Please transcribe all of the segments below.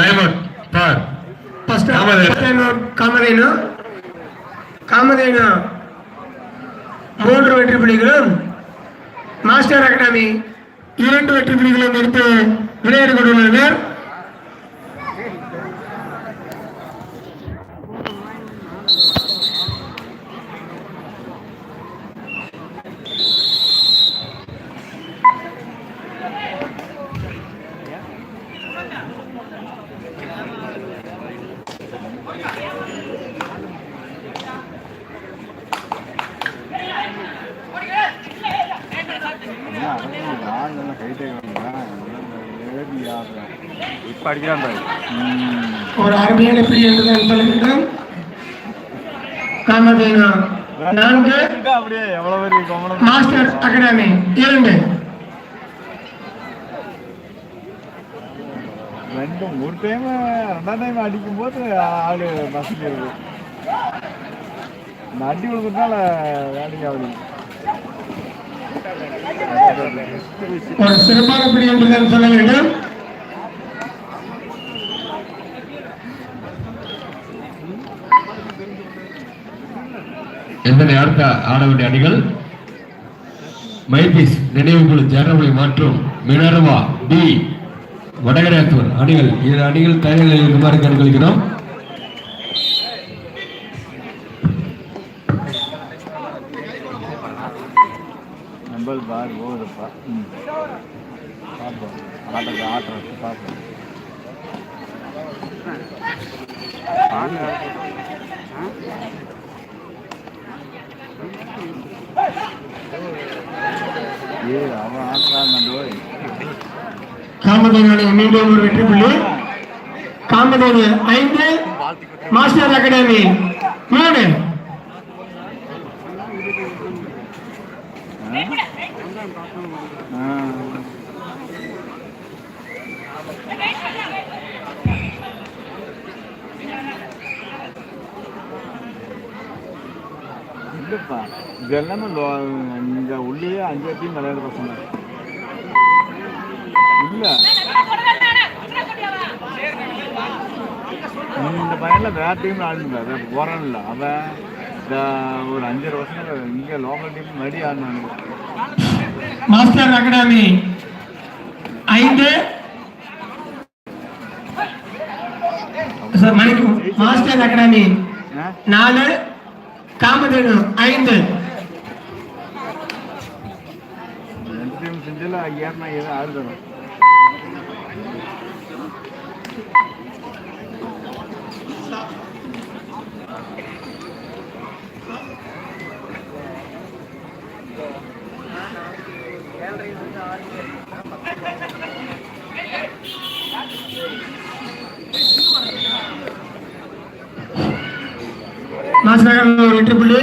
Time out for first time out Kamadhenu Kamadhenu மூன்று வெற்றி புள்ளிகளும் மாஸ்டர் அகாடமி இரண்டு வெற்றி புள்ளிகளும் எடுத்து விளையாடி கொண்டுள்ளனர். அகாடமி. இரண்டு ரெண்டும் ஒரு டைம் ரெண்டாம் டைம் அடிக்கும் போது ஆளு மசிக்கிறது அடி விழுந்ததுனால வேலைக்கு ஆகுது ஒரு சிறப்பான பிடி என்றுதான் சொல்ல வேண்டும். எந்தனை அடுத்த ஆட வேண்டிய அணிகள் மைபிஸ் நினைவுக்குழு ஜெனரலை மற்றும் மினர்வா டி. வடகரையாத்தூர் அணிகள். இரு அணிகள் தயாரில் இருக்குமாறு கண்களிக்கிறோம் நம்பல் பார் போகுதுப்பா ம். பார்ப்போம். ஆட்டத்தை ஆட்டுறது பார்ப்போம். ஏ காமதேவனுடைய மீண்டும் ஒரு வெற்றி புள்ளி. காமதேனு ஐந்து மாஸ்டர் அகாடமி மூணு. இல்லப்பா இல்லைப்பா அஞ்சு டீம் விளையாடுற பசங்க? இல்லை. இந்த பையனில் வேற டீம் ஆடுங்க வேற போகிறான் இல்லை அவன் இந்த ஒரு அஞ்சரை வருஷம் இங்கே லோக்கல் டீம் மறுபடி ஆடினானுங்க மாஸ்டர் அகாடமி ஐந்து. மாஸ்டர் அகாடமி நாலு. காமதேனு ஐந்து ரெண்டு டீம் செஞ்சில் ஏறினா ஏதோ ஆடுதணும் மாஸ்டர் ஒரு வெற்றி புள்ளி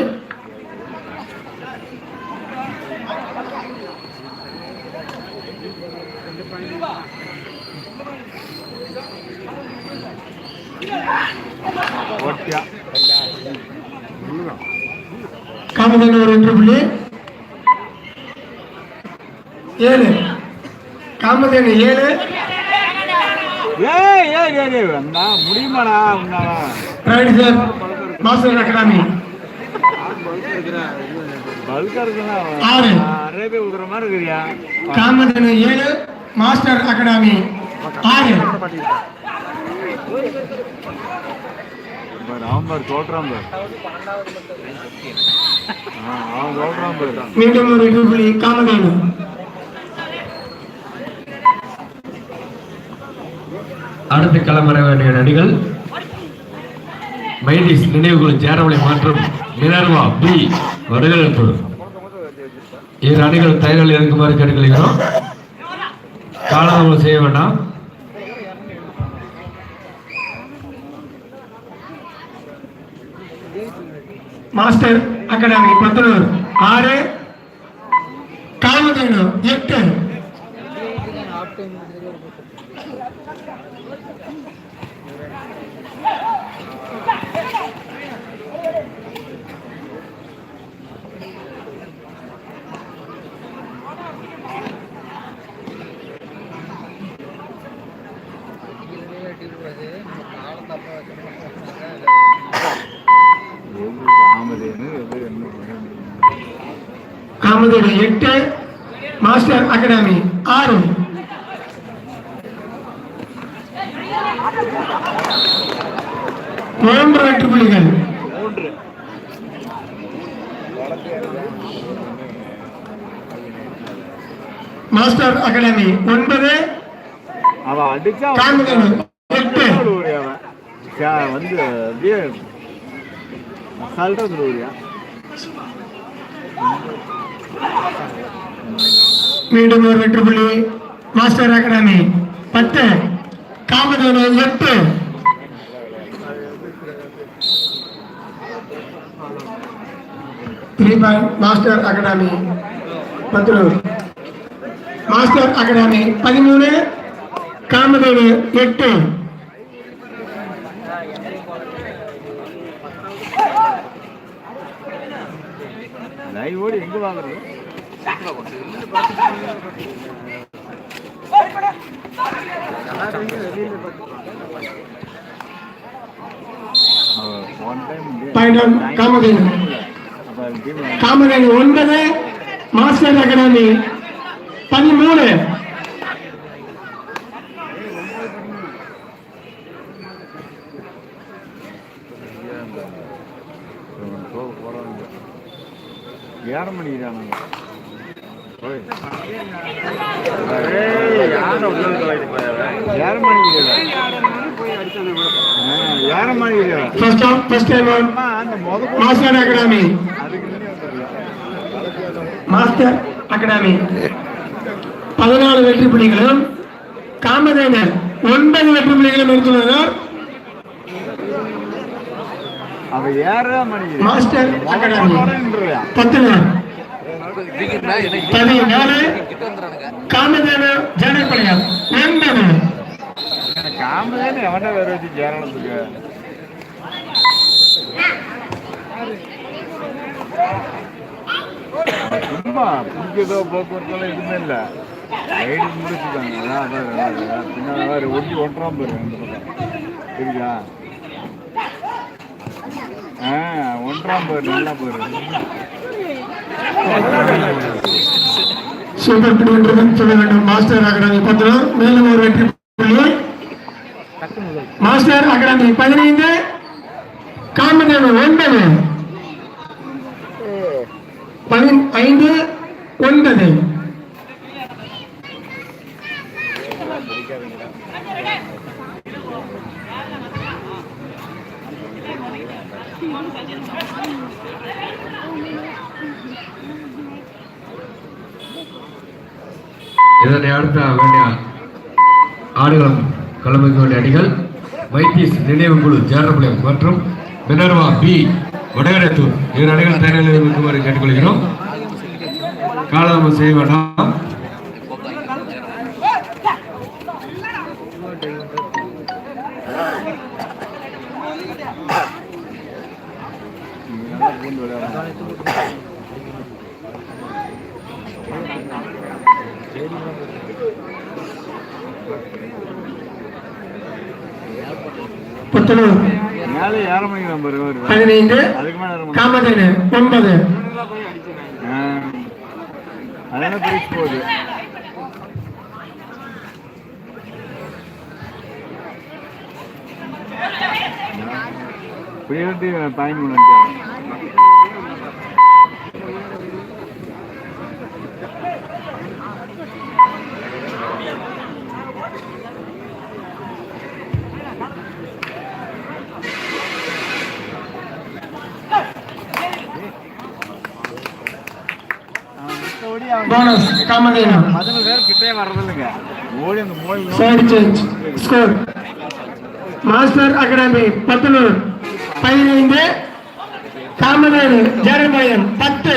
ஓட்டியா காமதேனு ஒரு வெற்றி புள்ளி ஏழு. காமதேனு ஏழு. முடியுமாடா ரைட் சார் மாஸ்டர் அகாடமி. ஆறு. காமதேனு ஏழு மாஸ்டர் அகாடமி ஆறு. மீண்டும் ஒரு காமதேனு. அடுத்து களமிற வேண்டிய நடிகள் மைடிஸ் நினைவுக்குழு ஜெனரலை மற்றும் மினர்வா பி. வடகிழப்பு இரு அணிகள் தயாரில் இருக்குமாறு கேட்டுக்கொள்கிறோம். காலம் செய்ய வேண்டாம். மாஸ்டர் அகாடமி பத்தனூர் ஆறு காமதேனு எட்டு. காமதேனு எட்டு மாஸ்டர் அகாடமி ஆறு மூன்று வெற்றி புள்ளிகள் மாஸ்டர் அகாடமி ஒன்பது. வந்து அப்படியே அசால்ட்டா ஊரியா மீண்டும் ஒரு வெற்றி புள்ளி. மாஸ்டர் அகாடமி பத்து. காமதேனு எட்டு. த்ரீ பாயிண்ட் மாஸ்டர் அகாடமி பத்துலூர் மாஸ்டர் அகாடமி பதிமூணு காமதேனு எட்டு லைவ் ஓடி எங்க வாங்குறது ஒன் டைம் காமதேனு ஒன்பது மாஸ்டர் அகாடமி பதிமூணு. ஏற மணிக்கிறானுங்க ஏற மணிக்கிறேன் அந்த முத மாஸ்டர் அகாடமி மாஸ்டர் அகாடமி. பதினாலு வெற்றி புள்ளிகளும் காமதேனர் ஒன்பது வெற்றி புள்ளிகளும் எடுத்துள்ளனர். Master academy. பதினாலு காமதேனர் ஒன்பது. வேற வச்சு சும்மா பிடிக்கிறதோ போக்குவரத்தெல்லாம் எதுவுமே இல்லை. ரைடு முடிச்சுட்டாங்க. அதான் அதான். பின்னால வேறு ஒட்டி ஒன்றாம் பாரு அந்த பக்கம். சரியா ஆ ஒன்றாம் பாரு நல்லா பாரு. சூப்பர் என்று சொல்ல வேண்டும். மாஸ்டர் அகாடமி பத்துல மேலும் ஒரு வெற்றி புள்ளி. மாஸ்டர் அகாடமி பதினைந்து. காமதேனர் ஒன்பது. பதினைந்து ஒன்பது. இதனை அடுத்த வேண்டிய ஆடுகளம் களமிக்க வேண்டிய அணிகள் வைத்திய நினைவு குழு ஜேரபாளையம் மற்றும் மினர்வா பி. வடகடத்தூர் இரு அணிகள் தயாரில் இருக்குமாறு கேட்டுக்கொள்கிறோம். காலதாமம் செய்ய வேண்டாம். நல்லா புத்தலூர். பதினைந்து காமதேனு ஒன்பது. ஆ. அதெல்லாம் போனஸ் காமதேனு பதினஞ்சு பேர் கிட்டே வர்றதில்லைங்க. ஓடி அந்த மூலை side change score master academy Pathanur பதினைந்து காமதேனு ஜெரபாளையம் பத்து.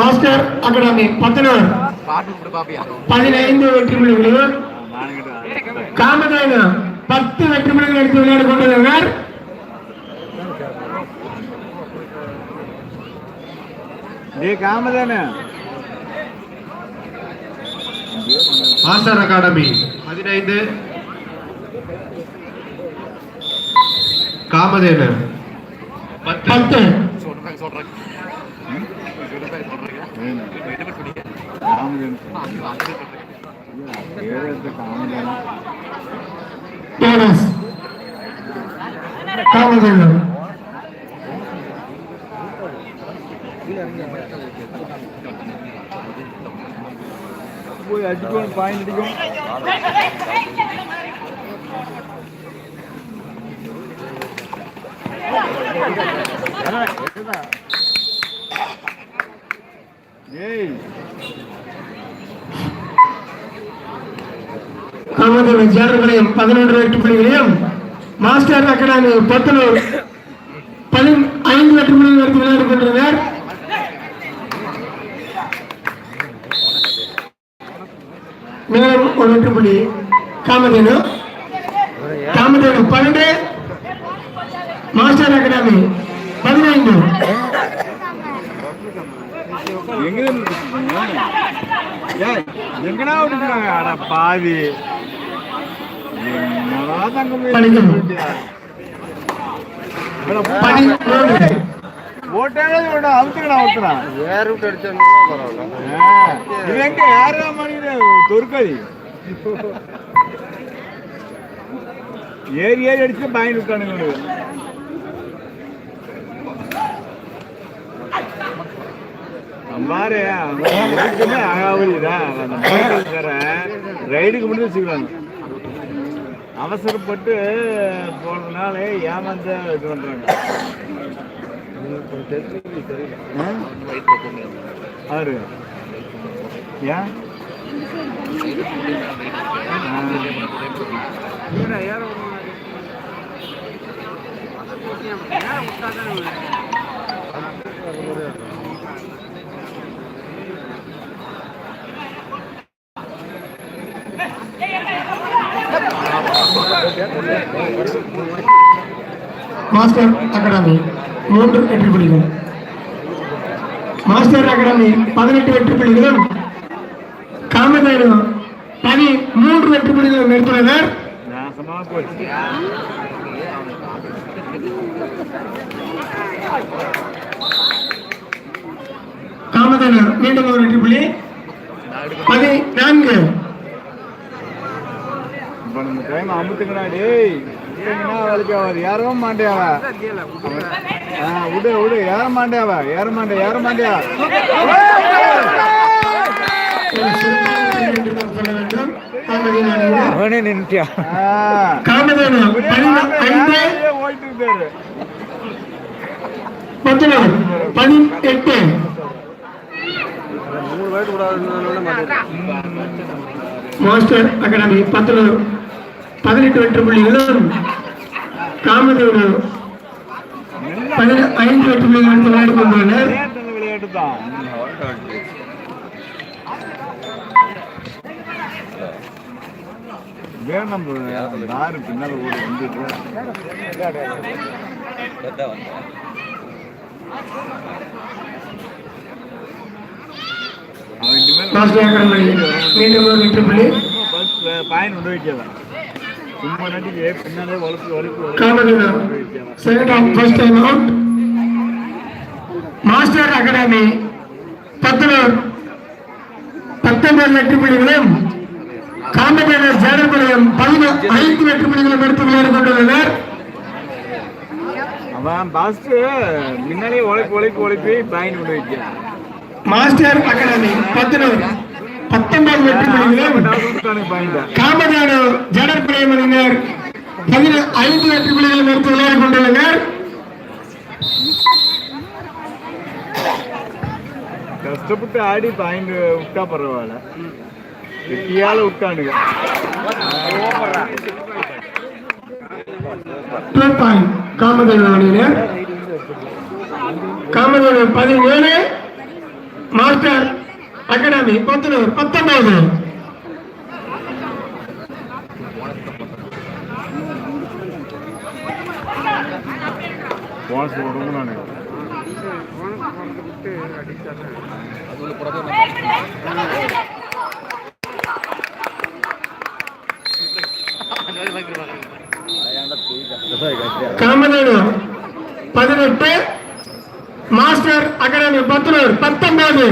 மாஸ்டர் அகாடமி பத்தனூர் பதினைந்து வெற்றி புள்ளிகளும் காமதேனு பத்து வெற்றி புள்ளிகள் எடுத்து விளையாடி காமதானே மாஸ்டர் அகாடமி பதினைந்து. காமதேனு பத்து. பத்து போனஸ் காமதேவன் போய் அடிக்கும் பாயிண்ட் அடிக்கும் ஏய் காமதேவன் ஜேரபாளையம் பதினொன்று வெற்றி புள்ளிகளையும் மாஸ்டர் அகாடமி பத்தனூர் பதி ஐந்து வெற்றி புள்ளிகள் எடுத்து விளையாடி மேலும் ஒரு வெற்றி புள்ளி காமதேனு. காமதேனு பன்னெண்டு மாஸ்டர் அகாடமி பதினைந்து. எங்கடா விட்டுருக்காங்க அட பாவி என்னடா தங்கம் ஓட்டாலே விட அமுத்துக்கடா ஒருத்தனா வேற விட்டு அடிச்சா பரவாயில்ல இது எங்க யாரா மணிக்கிற தொற்கதி ஏறி ஏறி அடிச்சு பயன் விட்டானுங்க பாரு. எதுக்குமே தர ரைடுக்கு மட்டும் வச்சுக்கிறாங்க அவசரப்பட்டு போனதுனால ஏமாந்த இது பண்றாங்க. ஆ? ஆறு ஏன் மாஸ்டர் அகாடமி மூன்று வெற்றி புள்ளிகள். மாஸ்டர் அகாடமி பதினெட்டு வெற்றி புள்ளிகளும் காமதேனு பதி மூன்று வெற்றி புள்ளிகளும் எடுத்துள்ளனர் நாசமா காமதேனு மீண்டும் ஒரு வெற்றி புள்ளி. பதி நான்கு டைம் அமுத்துக்கடா டேய். வேலைக்கு ஆகாது ஏறவும் மாட்டியாவ ஆ விடு விடு. ஏற மாட்டியாவ ஏற மாட்டே ஏற. அவனே நின்றுட்டியா ஓடிட்டு இருக்காரு. பதினெட்டு மாட்டேன் மாஸ்டர் அகாடமி பத்தொன்பது பதினெட்டு வெற்றி புள்ளிகளும் பதின- ஐந்து வெற்றி புள்ளிகள் எடுத்து விளையாடி கொண்டுள்ளனர். வேணும் யாரு பின்னால ஓடி வந்துட்டு மீண்டும் ஒரு வெற்றி புள்ளி. ஃபர்ஸ்ட் பாயிண்ட் கொண்டு டைம் அவுட் மாஸ்டர் அகாடமி பத்தனூர் பத்தொன்பது வெற்றி புள்ளிகளும் காமதேனு சேரப்பாளையம் பதினொ ஐந்து வெற்றி புள்ளிகளும் எடுத்து விளையாடி கொண்டுள்ளனர் மாஸ்டர் அகாடமி பத்தனூர் பத்தொன்பது வெற்றி புள்ளிகளும் ஜடற்பாளையம் அணியினர் பதின ஐந்து வெற்றி புள்ளிகளும் எடுத்து விளையாடி கொண்டுள்ளனர். கஷ்டப்பட்டு ஆடி பாயிண்ட் விட்டா பரவாயில்ல. வெட்டியால விட்டானுங்க காமதேனு பதினேழு. மாஸ்டர் అక్కడ పొత్తులూరు పంతొమ్మిది వాసు ఉడుగునాను కామనాడు పదినెట్టు. మాస్టర్ అకాడమీ పంతొమ్మిది పంతొమ్మిది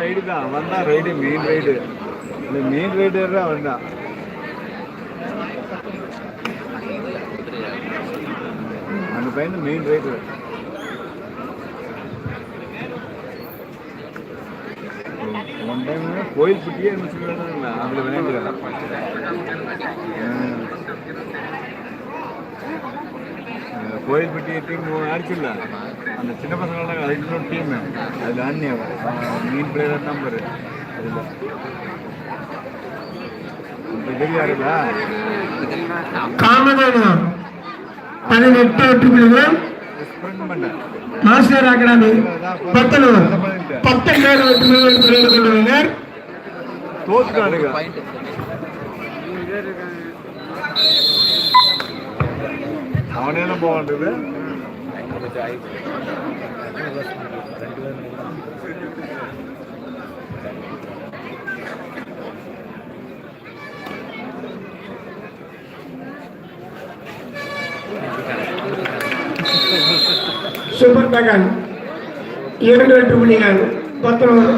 ரைடு தான் அவன் தான். ரைடு மெயின் ரைடு இந்த மெயின் ரைடர் அவன் தான் அந்த பையன் மெயின் ரைடர் ஒன் டைம் கோயில் புட்டியே இருந்துச்சுங்களா அதில் விளையாண்டுறேன் கோயில் பட்டி டீம் அடிச்சிடல அந்த சின்ன பசங்களோட அது இன்னொரு டீம் அதில் ஆடினே மீன் பிளேயர் நம்பர் அதில். இப்போ தெரியாதுல்ல காமதேனு. பதினெட்டு மாஸ்டர் அகாடமி பத்தனூர் பத்தொன்பது. புள்ளிகள் கொண்டுள்ளனர் தோத்துட்டானுங்க. அவனே தான் போவான்றது சூப்பர் பேக்கன் இரண்டு வெற்றி புள்ளிகள் பத்தனூர்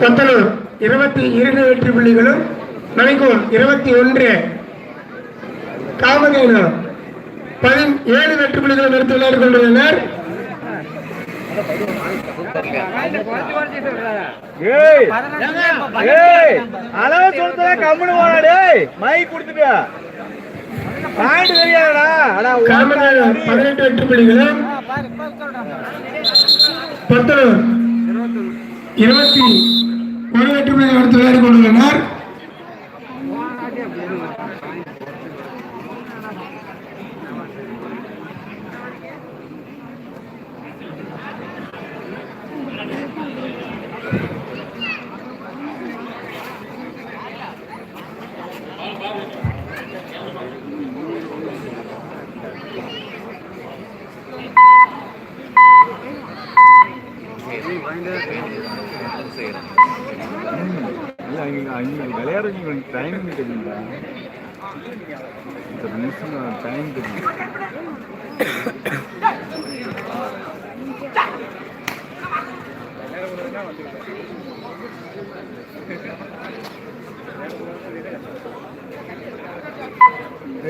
பத்தனூர் இருபத்தி இரண்டு வெற்றி புள்ளிகளும் மணிக்கூர் இருபத்தி ஒன்று காமதேனு பதினேழு வெற்றி புள்ளிகளும் எடுத்து விளையாடி கொண்டுள்ளனர் ஏய் ஏய் அளவு சொல்றத கம்முனு போடா டேய். மைக் கொடுத்துட்டியா? பாயிண்ட் தெரியாதடா. அடா பதினெட்டு வெற்றி புள்ளிகளும் பத்தனூர் இருபத்தி ஒரு வெற்றி புள்ளிகள் எடுத்து விளையாடி கொண்டுள்ளனர் இல்லை அவங்க அவங்க விளையாடுறவங்க டைமிங் தெரியுங்களா இந்த நிமிஷம் டைம் தெரியும்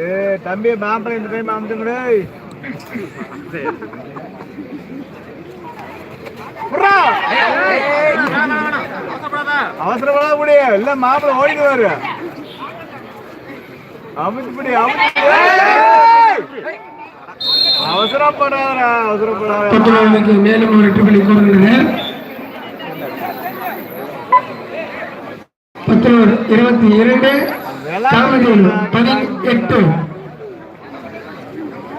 ஏய் தம்பி மாப்பிள்ளை இந்த டைம் அமுத்துங்கடே அவசரப்படாத முடியும் இல்ல மாப்பிள்ள ஓடிடுவாரு அவசரப்படாதடா அவசரப்படாத பத்தொன்பதுக்கு மேலும் ஒரு புள்ளி கொண்டுள்ளனர் பத்தொன்பது இருபத்தி இரண்டு காமதேனு பதினெட்டு.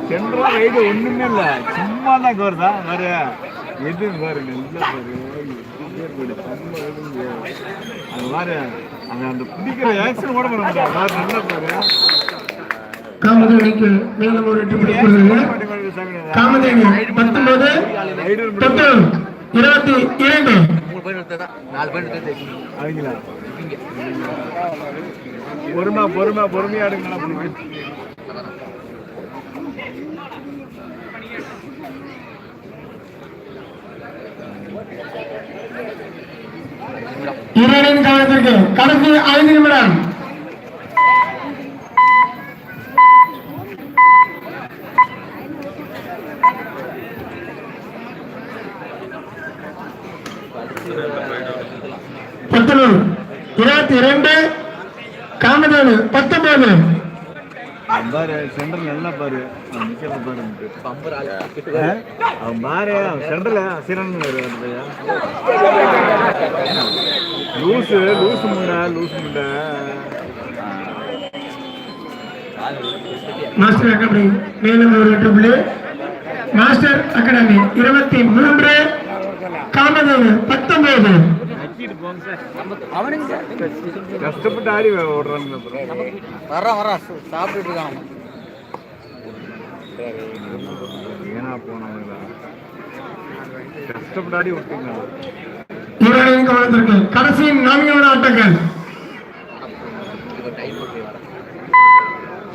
சென்ட்ரல் ரைடு ஒண்ணுமே இல்ல. சும்மா தான் வருதா வேற எது பாரு நல்லா பாரு இது பாரு, சும்மா எதுவும் இல்ல. அது பாரு அந்த அந்த பிடிக்கிற ஆக்ஷன் கூட பண்ண பாரு நல்லா பாரு. காமதேனுக்கு மேலும் ஒரு புள்ளி கொண்டுள்ளனர் காமதேனு பத்தொன்பது பத்தொன்பது இருபத்தி இரண்டு. பொறுமை பொறுமை பொறுமையா எடுங்களா இரண்டின் காலத்திற்கு கடைசி ஐந்து நிமிடம். பத்தொன்பது இருபத்தி இரண்டு காமதேனு பத்தொன்பது. பாரு சென்டர் நல்லா பாரு. அவன் நிக்கிறது பாரு. ஆ? அவன் பாரு அவன் சென்டர்ல சிறன் லூசு லூசு முண்டை லூசு முண்டை. மாஸ்டர் அகாடமி மேலும் ஒரு புள்ளி. மாஸ்டர் அகாடமி இருபத்தி மூன்று. காமதேவ் பத்தொன்பது. கஷ்டப்பட்டு ஆடி ஓடுறாங்க வர்றான் வர்றான் சாப்பிட்டுட்டு இருக்கான் ஏன்னா போனவங்க கஷ்டப்பட்டு ஆடி விட்டீங்க கடைசி நான்கு ஆட்டங்கள்.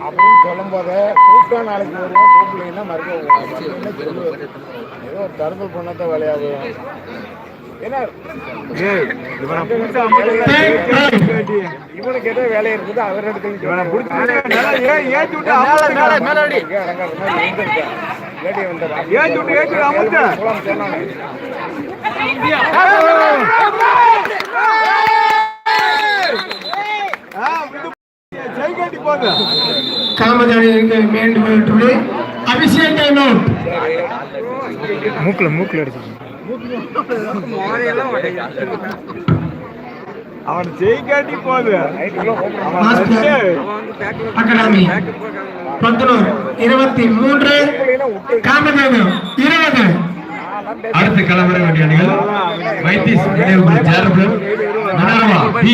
அப்படின்னு சொல்லும்போது கூட்டம் நாளைக்கு வருவோம் கூப்பிடலைன்னா மறுக்க ஏதோ ஒரு தடுப்பு பண்ணத்த வேலையாகும் இவனுக்கு ஏதோ வேலை இருக்குது அவர் இடத்துல இவனை புடிச்சு மேல அவன் ஜெய்காட்டி போகுது. அகாடமி பத்தனூர் இருபத்தி மூன்று காமதேவ் இருபது. அடுத்து கிளம்புற வேண்டிய அணிகள் வைத்தீஸ் நினைவுக்குழு மனோரமா பி.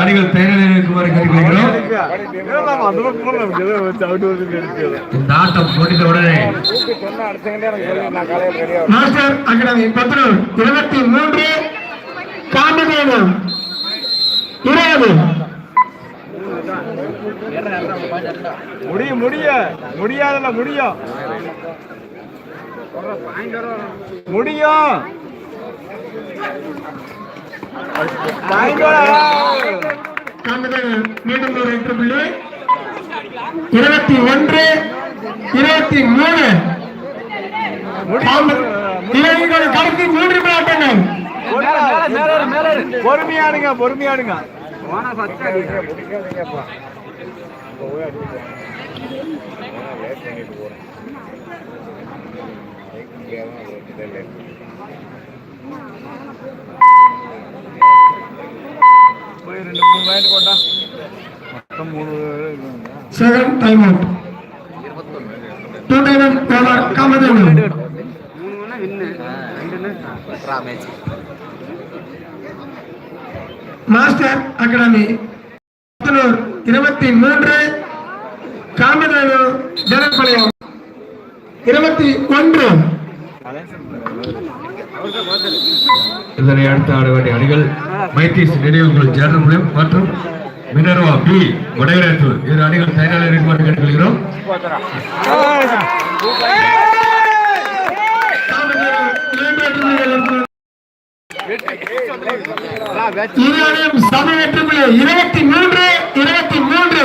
அணிகள் தயாரில் இருக்குமாறு கேட்டுக்கொள்கிறோம். இந்த ஆட்டம் முடிந்த உடனே மாஸ்டர் இருபத்தி மூன்று இருபது. முடியும் முடிய முடியாதுல முடியும். முடியும். மீண்டும் ஒரு எட்டு புள்ளி இருபத்தி ஒன்று இருபத்தி மூணு. இளைஞர்கள் கடைசி மூன்று ஆட்டங்கள் பொறுமையாடுங்க பொறுமையாடுங்க. பிடிக்காதீங்கப்பா இப்போ போய் அடிக்க லேட் பண்ணிட்டு போகிறேன் லேட் போய் ரெண்டு மூணு பாயிண்ட் கொண்டா மொத்தம் மூணு second time out two time over காமதேவ் master academy பத்தனூர் இருபத்தி மூன்று காமதேவ் ஜனப்பாளையம் இருபத்தி ஒன்று இதனை அடுத்து ஆட வேண்டிய அணிகள் மைத்திஸ் நினைவுகள் சேர்மன் மற்றும் மினர்வா பி வடகராத்தூர் இரு அணிகள் தயாரில் இருக்குமாறு கேட்டுக்கொள்கிறோம் இருவரும் இருபத்தி மூன்று இருபத்தி மூன்று.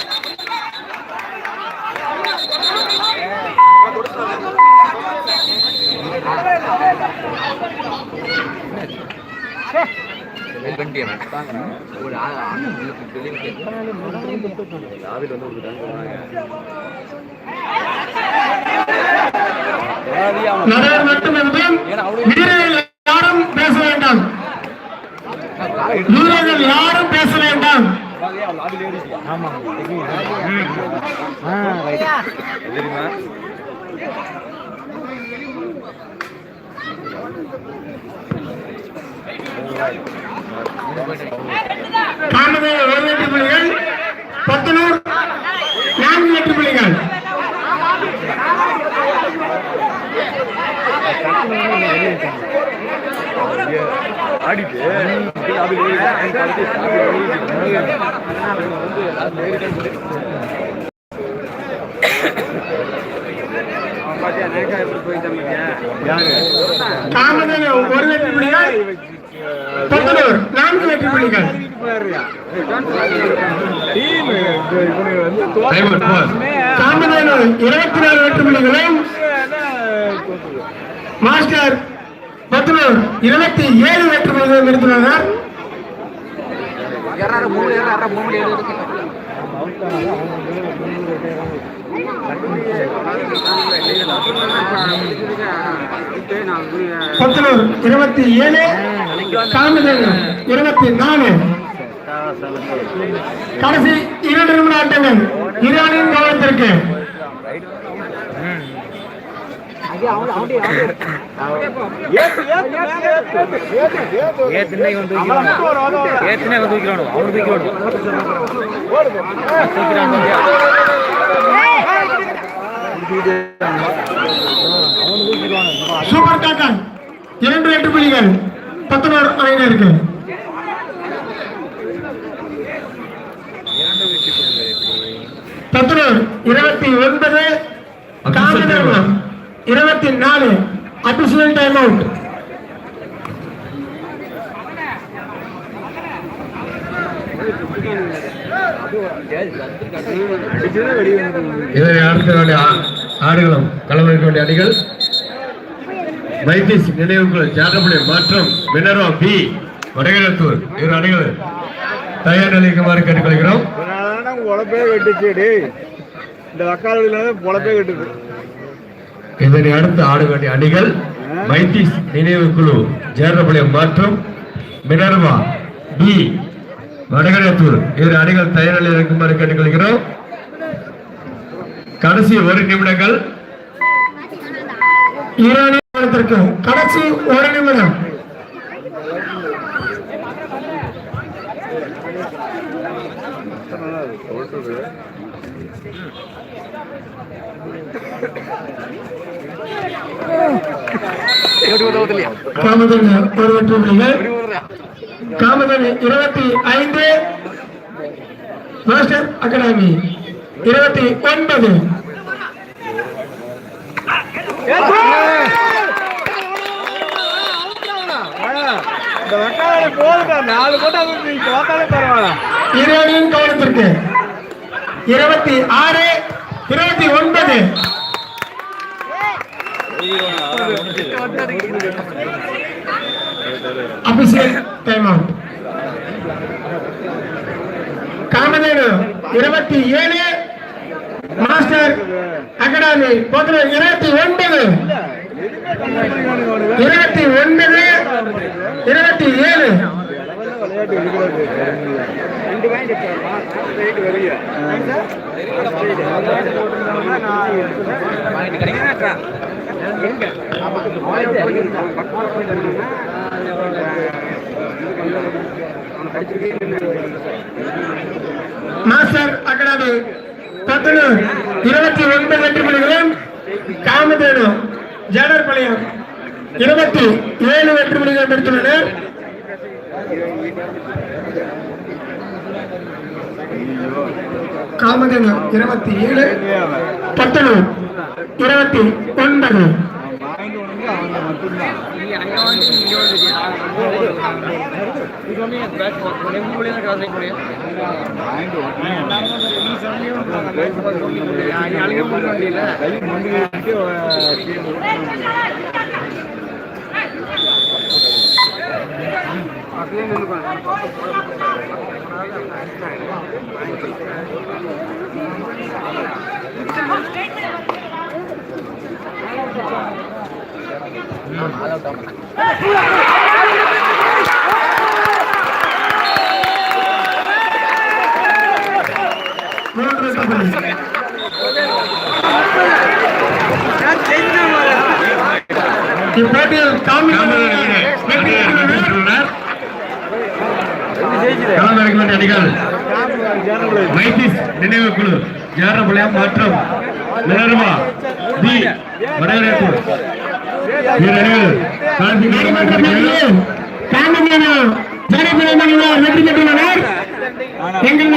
நடுவர் மட்டுமிருந்தும் வீரர்கள் யாரும் பேச வேண்டாம். யாரும் பேச வேண்டாம். காமதேவ ஒரு வெற்றி புள்ளிகள் பத்தனூர் நான்கு வெற்றி புள்ளிகள் ஆடிட்டு காமதேவ ஒரு வெற்றி புள்ளிகள். பத்தனூர் நான்கு வெற்றி புள்ளிகள். இருபத்தி நாலு வெற்றி புள்ளிகளும் மாஸ்டர் பத்தனூர் இருபத்தி ஏழு வெற்றி புள்ளிகளும் எடுத்துள்ளனர் பத்தலூர் இருபத்தி ஏழு காமதேவன் இருபத்தி நாலு. கடைசி இரண்டு நிமிட ஆட்டங்கள் இரானின் கவனத்திற்கு ஏத்துனே வந்து ஏத்துனே வந்து தூக்கிறானோ அவனு தூக்கிறானோ சூப்பர் காக்கான். இரண்டு எட்டு புள்ளிகள். பத்தனூர் அணியினருக்கு பத்தனூர் இருபத்தி ஒன்பது காமதேவன். இருபத்தி நாலு அபிஷியல் டைம் அவுட் இதனை அடுத்த ஆடுகளம் வேண்டிய அணிகள் வைத்திஸ் நினைவுக்குள் ஜாதபுரம் மற்றும் மினர்வா பி வடகிழத்தூர் இரு அணிகள் தயார் நிலைக்குமாறு கேட்டுக்கொள்கிறோம். உழப்பே கட்டுச்சு டேய். இந்த வக்காலடியில பொழப்பே கட்டுது. இதனை அடுத்து ஆட வேண்டிய அணிகள் வைத்திஸ் நினைவு குழு ஜேரபாளையம் மற்றும் மினர்வா பி வடகிழத்தூர் இரு அணிகள் தயார் நிலையில் இருக்குமாறு கேட்டுக்கொள்கிறோம். கடைசி ஒரு நிமிடங்கள். கடைசி ஒரு நிமிடம். காமதன் ஒரு வெற்றி புள்ளிகள் காமதன் இருபத்தி ஐந்து மாஸ்டர் அகாடமி இருபத்தி ஒன்பது இருபத்தி ஆறு இருபத்தி ஒன்பது. அபிஷேக் டைம் அவுட் காமதேனு இருபத்தி ஏழு. மாஸ்டர் அகாடமி போதும் இருபத்தி ஒன்பது. இருபத்தி ஒன்பது இருபத்தி ஏழு. விளையாட்டு இருக்கிறது ரெண்டு பாயிண்ட் ரைட் வெளியே. மாஸ்டர் அகாடமி பத்து இருபத்தி ஒன்பது வெற்றி புள்ளிகளும் காமதேனு ஜேடர்பாளையம் இருபத்தி ஏழு வெற்றி புள்ளிகள் பெற்றுள்ளனர் காமகங்கம் இருபத்தி ஏழு பத்தனூர் இருபத்தி ஒன்பது வாங்கி உடனே அவங்க மட்டும்தான் வாங்கி உடனே கை முண்டி வச்சுட்டு டீம் மூன்று வெற்றி புள்ளி இப்போட்டியில் காமதேனு வெற்றி அணிகள் வைத்திஸ் நினைவு குழு ஜேரபாளையம் மற்றும் மினர்வா பி வடகிழத்தூர் வெற்றி பெற்றுள்ளனர் எங்கள்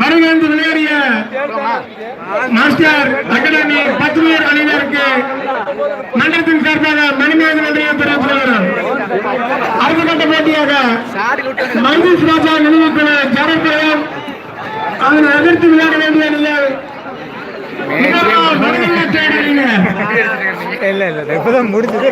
வருகிறது விளையாடிய மாஸ்டர் அகாடமி பத்து பேர் அணியினருக்கு மன்றத்தின் சார்பாக மணிமேகன் நன்றியை போட்டியாக மகேஷ் ராஜா நினைவுக்குழு ஜனபிரதம் அதனை எதிர்த்து விளையாட வேண்டிய முடிஞ்சது